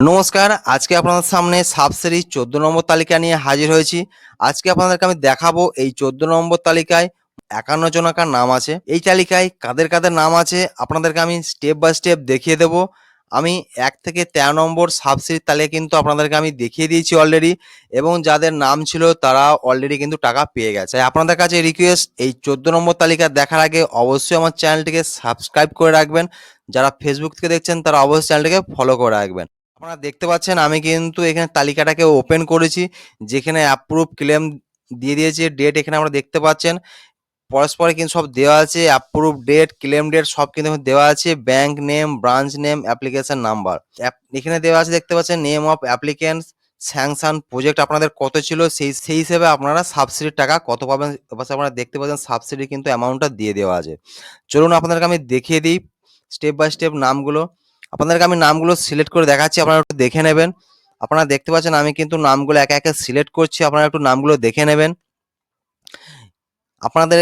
নমস্কার, আজকে আপনাদের সামনে সাবসেরি চোদ্দ নম্বর তালিকা নিয়ে হাজির হয়েছি। আজকে আপনাদেরকে আমি দেখাবো এই চোদ্দ নম্বর তালিকায় একান্ন জনকার নাম আছে। এই তালিকায় কাদের কাদের নাম আছে আপনাদেরকে আমি স্টেপ বাই স্টেপ দেখিয়ে দেব। আমি এক থেকে তেরো নম্বর সাবসিডির তালিকা কিন্তু আপনাদেরকে আমি দেখিয়ে দিয়েছি অলরেডি এবং যাদের নাম ছিল তারা অলরেডি কিন্তু টাকা পেয়ে গেছে। আপনাদের কাছে রিকোয়েস্ট এই চোদ্দ নম্বর তালিকা দেখার আগে অবশ্যই আমার চ্যানেলটিকে সাবস্ক্রাইব করে রাখবেন। যারা ফেসবুক থেকে দেখছেন তারা অবশ্যই চ্যানেলটিকে ফলো করে রাখবেন। আপনারা দেখতে পাচ্ছেন, আমি কিন্তু এখানে তালিকাটাকে ওপেন করেছি, যেখানে অ্যাপ্রুভ ক্লেম দিয়ে দিয়েছে ডেট এখানে আমরা দেখতে পাচ্ছেন। পরস্পরে কিন্তু সব দেওয়া আছে অ্যাপ্রুভ ডেট ক্লেম ডেট সব কিন্তু দেওয়া আছে bank name branch name application number এখানে দেওয়া আছে, দেখতে পাচ্ছেন name of applicants sanction project আপনাদের কত ছিল, সেই সেই হিসেবে আপনারা সাবসিডির টাকা কত পাবেন, এপাশে আপনারা দেখতে পাচ্ছেন সাবসিডি কিন্তু অ্যামাউন্টটা দিয়ে দেওয়া আছে। চলুন আপনাদেরকে আমি দেখিয়ে দিই স্টেপ বাই স্টেপ নামগুলো। আপনাদেরকে আমি নামগুলো সিলেক্ট করে দেখাচ্ছি, আপনারা একটু দেখে নেবেন। আপনারা দেখতে পাচ্ছেন আমি কিন্তু নামগুলো একে একে সিলেক্ট করছি, আপনারা একটু নামগুলো দেখে নেবেন। আপনাদের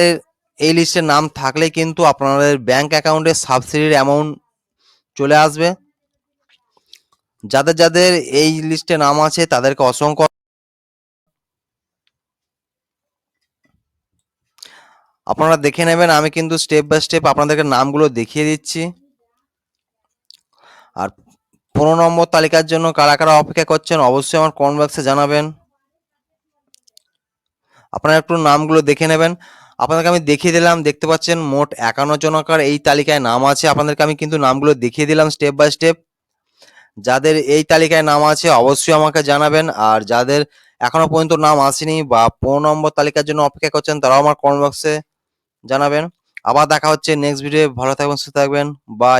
এই লিস্টে নাম থাকলে কিন্তু আপনাদের ব্যাংক অ্যাকাউন্টে সাবসিডির অ্যামাউন্ট চলে আসবে। যাদের যাদের এই লিস্টে নাম আছে, তাদেরকে অসংখ্য আপনারা দেখে নেবেন। আমি কিন্তু স্টেপ বাই স্টেপ আপনাদেরকে নামগুলো দেখিয়ে দিচ্ছি। আর পনেরো নম্বর তালিকার জন্য কারা কারা অপেক্ষা করছেন অবশ্যই আমার কমেন্ট বক্সে জানাবেন। আপনারা একটু নামগুলো দেখে নেবেন। আপনাদেরকে আমি দেখিয়ে দিলাম, দেখতে পাচ্ছেন মোট একান্ন জনকার এই তালিকায় নাম আছে। আপনাদেরকে আমি কিন্তু নামগুলো দেখিয়ে দিলাম স্টেপ বাই স্টেপ যাদের এই তালিকায় নাম আছে অবশ্যই আমাকে জানাবেন। আর যাদের এখনও পর্যন্ত নাম আসেনি বা পনেরো নম্বর তালিকার জন্য অপেক্ষা করছেন, তারাও আমার কমেন্ট বক্সে জানাবেন। আবার দেখা হচ্ছে নেক্সট ভিডিও ভালো থাকবেন, সুস্থ থাকবেন। বা